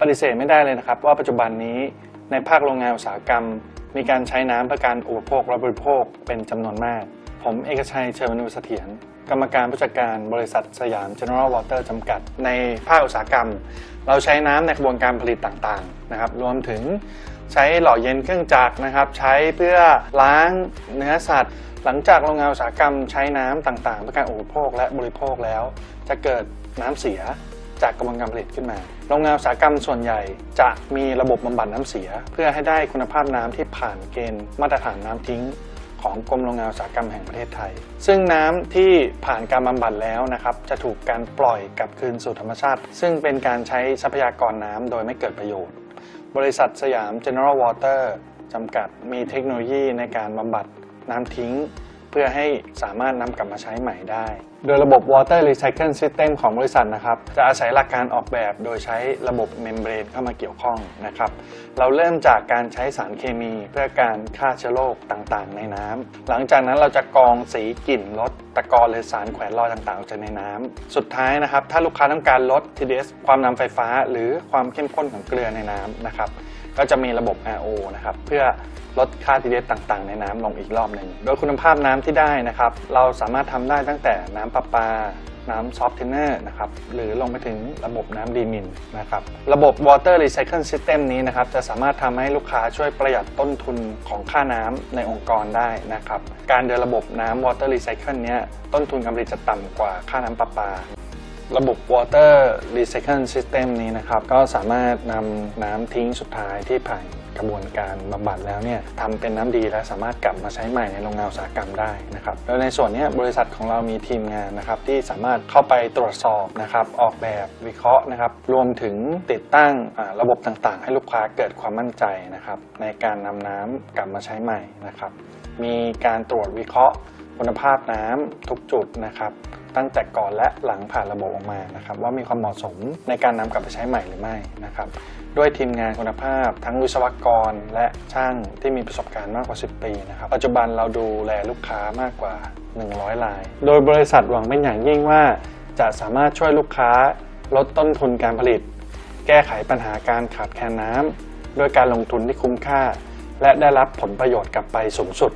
ปฏิเสธไม่ได้เลยนะครับ ว่าปัจจุบันนี้ในภาคโรงงานอุตสาหกรรม มีการใช้น้ำเพื่อการอุปโภคและบริโภคเป็นจำนวนมาก ผมเอกชัยเชิญมนุเสถียรกรรมการผู้จัดการบริษัทสยาม General Water จำกัด ในภาคอุตสาหกรรม เราใช้น้ำในกระบวนการผลิตต่างๆนะครับ รวมถึงใช้หล่อเย็นเครื่องจักรนะครับ ใช้เพื่อล้างเนื้อสัตว์ หลังจากโรงงานอุตสาหกรรมใช้น้ำต่างๆเพื่อการอุปโภคและบริโภคแล้ว จะเกิดน้ำเสีย จากกระบวนการผลิตขึ้นมา โรงงานอุตสาหกรรมส่วนใหญ่จะมีระบบบำบัดน้ำเสีย เพื่อให้ได้คุณภาพน้ำที่ผ่านเกณฑ์มาตรฐานน้ำทิ้งของกรมโรงงานอุตสาหกรรมแห่งประเทศไทย ซึ่งน้ำที่ผ่านการบำบัดแล้วนะครับ จะถูกการปล่อยกลับคืนสู่ธรรมชาติ ซึ่งเป็นการใช้ทรัพยากรน้ำโดยไม่เกิดประโยชน์ บริษัทสยาม General Water จำกัดมีเทคโนโลยีในการบำบัดน้ำทิ้ง เพื่อให้สามารถนำกลับมาใช้ใหม่ได้ โดยระบบ Water Recycle System ของบริษัทนะครับ จะอาศัยหลักการออกแบบโดยใช้ระบบเมมเบรนเข้ามาเกี่ยวข้องนะครับ เราเริ่มจากการใช้สารเคมีเพื่อการฆ่าเชื้อโรคต่างๆ ในน้ำหลังจากนั้นเราจะกรองสีกลิ่นลด ตะกอนหรือสารแขวนลอยต่างๆออกจากในน้ำสุดท้ายนะครับ ถ้าลูกค้าต้องการลด TDS ความนำไฟฟ้า หรือความเข้มข้นของเกลือในน้ำนะครับ ก็จะมีระบบ RO นะครับ เพื่อลดค่า TDS ต่างๆ ในน้ำลงอีกรอบหนึ่งโดยคุณภาพน้ำที่ได้นะครับ เราสามารถทำได้ตั้งแต่น้ำประปา น้ำซอฟต์เทนเนอร์นะครับหรือลงไปถึงระบบน้ำดีมินนะครับระบบ Water Recycle System นี้นะครับจะสามารถทำให้ลูกค้าช่วยประหยัดต้นทุนของค่าน้ำในองค์กรได้นะครับการเดินระบบน้ำ Water Recycle เนี้ยต้นทุนการผลิตจะต่ำกว่าค่าน้ำประปา ระบบ Water Recycle System นี้นะครับ ก็สามารถนำน้ำทิ้งสุดท้ายที่ผ่านกระบวนการบำบัดแล้วเนี่ยทำเป็นน้ำดีและสามารถกลับมาใช้ใหม่ในโรงงานอุตสาหกรรมได้นะครับโดยในส่วนนี้บริษัทของเรามีทีมงานนะครับที่สามารถเข้าไปตรวจสอบนะครับออกแบบวิเคราะห์นะครับรวมถึงติดตั้งระบบต่างๆ ให้ลูกค้าเกิดความมั่นใจนะครับในการนำน้ำกลับมาใช้ใหม่นะครับมีการตรวจวิเคราะห์ คุณภาพน้ำทุกจุดนะครับตั้งแต่ก่อนและหลังผ่านระบบออกมานะครับว่ามีความเหมาะสมในการนำกลับไปใช้ใหม่หรือไม่นะครับด้วยทีมงานคุณภาพ ทั้งวิศวกรและช่างที่มีประสบการณ์มากกว่า 10 ปีนะครับปัจจุบันเราดูแลลูกค้ามากกว่า 100ราย โดยบริษัทหวังเป็นอย่างยิ่งว่า จะสามารถช่วยลูกค้า ลดต้นทุนการผลิต แก้ไขปัญหาการขาดแคลนน้ำด้วยการลงทุนที่คุ้มค่า และได้รับผลประโยชน์กลับไปสูงสุด